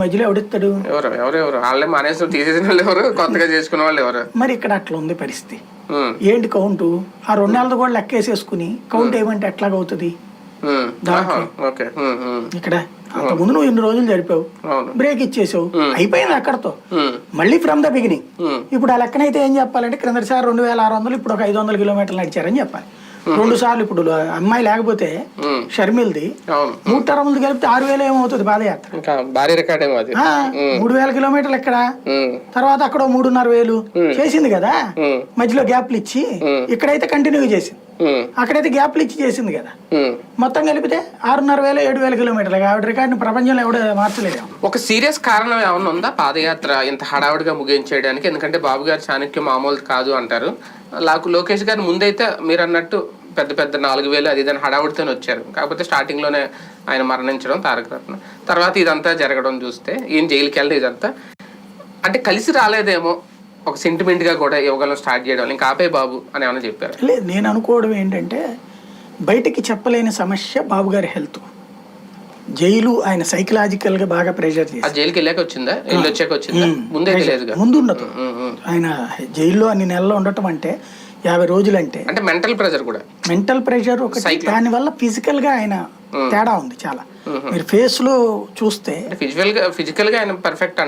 మధ్యలో ఎవరు? ఎవరు? ఎవరు? వాళ్ళే మానేసిన తీసేసిన వాళ్ళు ఎవరు? కొత్తగా చేసుకున్న వాళ్ళు ఎవరు? మరి ఇక్కడ అట్లా ఉంది పరిస్థితి. ఏంటి కౌంటు? ఆ రెండు నెలలు కూడా లెక్కేసేసుకుని కౌంట్ ఏమంటే ఎట్లాగవుతుంది? ఇక్కడ అంతకుముందు నువ్వు ఇన్ని రోజులు జరిపావు? బ్రేక్ ఇచ్చేసావు. అయిపోయింది అక్కడతో. మళ్ళీ ఫ్రమ్ ద బిగినింగ్ ఇప్పుడు ఆ లెక్కనైతే ఏం చెప్పాలంటే క్రిందటిసారి రెండు వేల ఆరు వందలు ఇప్పుడు ఒక ఐదు వందల కిలోమీటర్లు నడిచారని చెప్పాలి. రెండు సార్లు ఇప్పుడు అమ్మాయి లేకపోతే షర్మిల్ది. అరవై మంది కలిపితే ఆరు వేలు ఏమవుతుంది పాదయాత్ర? భారీ రికార్డ్ మూడు వేల కిలోమీటర్లు ఎక్కడ? తర్వాత అక్కడ మూడున్నర వేలు. చేసింది కదా? మధ్యలో గ్యాప్లు ఇచ్చి ఇక్కడైతే కంటిన్యూ చేసింది. అక్కడైతే గ్యాప్లు ఇచ్చి చేసింది కదా. మొత్తం కలిపితే ఆరున్నర వేలు ఏడు వేల కిలోమీటర్లు. ఆవిడ రికార్డుని ప్రపంచంలో ఎవడో మార్చలేడు ఒక సీరియస్ కారణం ఏమన్నా ఉందా? పాదయాత్ర ఇంత హడావుడిగా ముగించేయడానికి? ఎందుకంటే బాబు గారు చాణక్యం మామూలు కాదు అంటారు. నాకు లోకేష్ గారు ముందైతే మీరు అన్నట్టు పెద్ద పెద్ద నాలుగు వేలు అది ఇదని హడావుడితోనే వచ్చారు. కాకపోతే స్టార్టింగ్లోనే ఆయన మరణించడం తారక రత్న. తర్వాత ఇదంతా జరగడం చూస్తే ఈయన జైలుకి వెళ్ళడం ఇదంతా. అంటే కలిసి రాలేదేమో. ఒక సెంటిమెంట్గా కూడా యోగాలో స్టార్ట్ చేయడం ఇంకా ఆపే బాబు అని ఏమైనా చెప్పారు? లేదు నేను అనుకోవడం ఏంటంటే బయటికి చెప్పలేని సమస్య బాబు గారి హెల్త్ జైలు ఆయన సైకలాజికల్గా బాగా ప్రెషర్ ఆ చేసి జైలుకి వెళ్ళాక వచ్చిందా? వచ్చాక వచ్చిందా? ముందే ఉండదు. ఆయన జైల్లో అన్ని నెలలు ఉండటం అంటే యాభై రోజులు అంటే అంటే మెంటల్ ప్రెషర్ కూడా? మెంటల్ ప్రెషర్ ఒకటి దానివల్ల ఫిజికల్గా ఆయన తేడా ఉంది చాలా. మీరు ఫేస్లో చూస్తే ఫిజికల్గా ఫిజికల్గా ఆయన పర్ఫెక్ట్